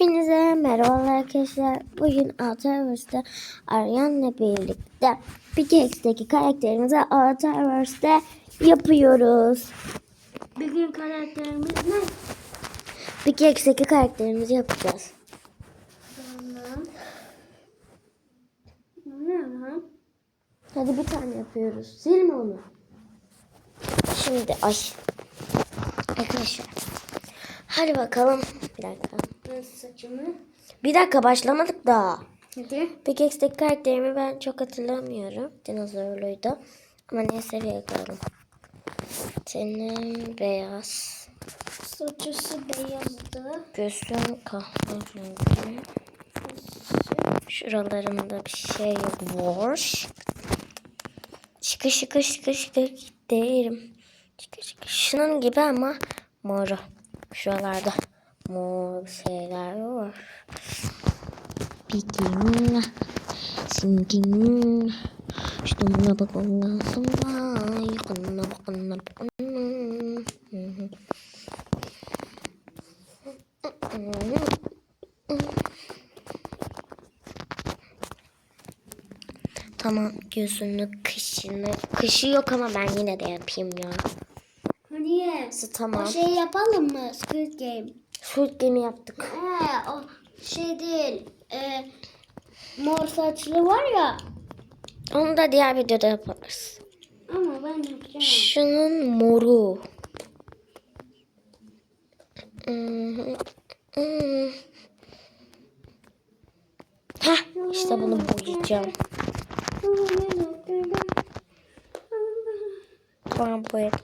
Hepinize merhaba arkadaşlar. Bugün Altarverse'de Aryan'la birlikte Pickaxe'deki karakterimizi Altarverse'de yapıyoruz. Bugün karakterimiz ne? Pickaxe'deki karakterimizi yapacağız. Tamam. Hadi bir tane yapıyoruz. Silme onu. Şimdi ay. Arkadaşlar. Hadi bakalım. Bir dakika. Saçımı. Bir dakika başlamadık daha. Hadi. Pickaxe'deki karakterimi ben çok hatırlamıyorum. Dinozorluydu. Ama neyse yapalım. Senin beyaz. Saçısı beyazdı. Gözün kahverengi. Şuralarında bir şey var. Şıkı şıkı şıkı şıkı değilim. Şıkı şıkı. Şunun gibi ama moru. Şuralarda mor şeyler var. Peki. Sinking. İşte buna bak ondan sonra. Yakınına bak ondan bak. Hı hı. Tamam gözünü kışını. Kışı yok ama ben yine de yapayım ya. Niye? Nasıl tamam. O şey yapalım mı? Squid Game. Squid Game'i yaptık. He, o şey değil. E, mor saçlı var ya. Onu da diğer videoda yaparız. Ama ben yapacağım. Şunun moru. Heh, işte bunu boyayacağım. Tamam boyadım.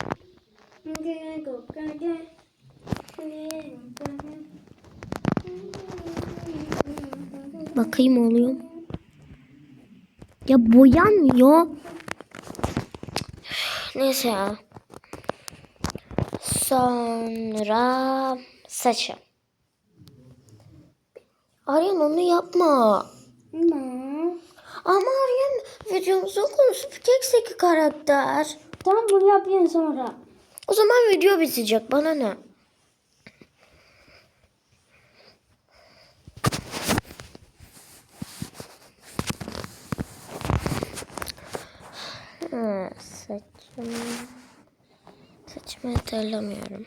Bakayım oluyor mu? Ya boyanmıyor. Neyse ya. Sonra saçı. Aryan onu yapma. Ama Aryan videomuzun konusu Pickaxe'deki karakter. Tamam bunu yapayım sonra. O zaman video bitecek bana ne? Ha, saçım. Saçımı hatırlamıyorum.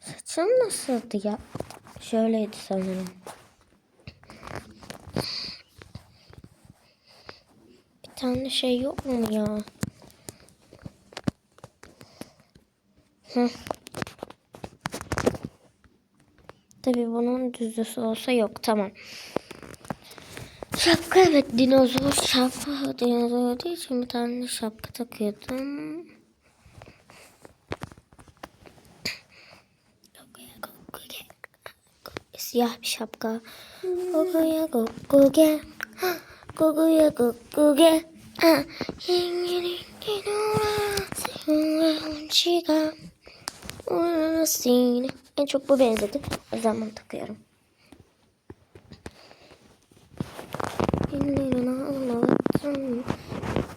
Saçım nasıldı ya? Şöyleydi sanırım. Bir tane şey yok mu ya? Hı. Tabii bunun düzlüsü olsa yok. Tamam. Şapka evet dinozor şapka dinozor olduğu için bir tane şapka takıyordum. Siyah bir şapka. Gogoya gogoge. Gogoya gogoge. En çok bu benzedi. O bunu takıyorum.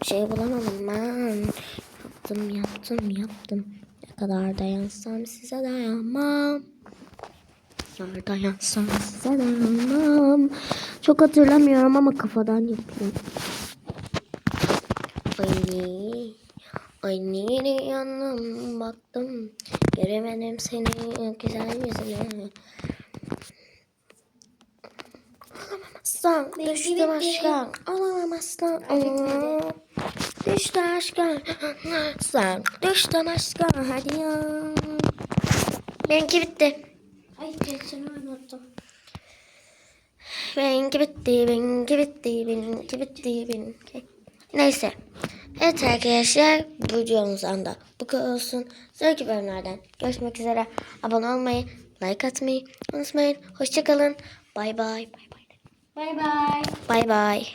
Şey bulamadım ben. Yaptım yaptım yaptım. Ne kadar dayansam size dayanmam. Kadar dayansam size dayanmam. Çok hatırlamıyorum ama kafadan yapıyorum. Ay, ay neyine yanım baktım. Göremedim seni güzel yüzünü. Alamazsan düştüm aşkım. Alamazsan düştü aşkım. Sen düştüm aşkım. Hadi ya. Benimki bitti. Ay geçeni unuttum. Benimki bitti. Benimki bitti. Benimki bitti. Benimki. Neyse. Evet arkadaşlar bu videomuzdan da bu kadar olsun. Sonraki bölümlerden görüşmek üzere. Abone olmayı, like atmayı unutmayın. Hoşçakalın. Bay bay. Bay bay. Bay bay. Bay bay.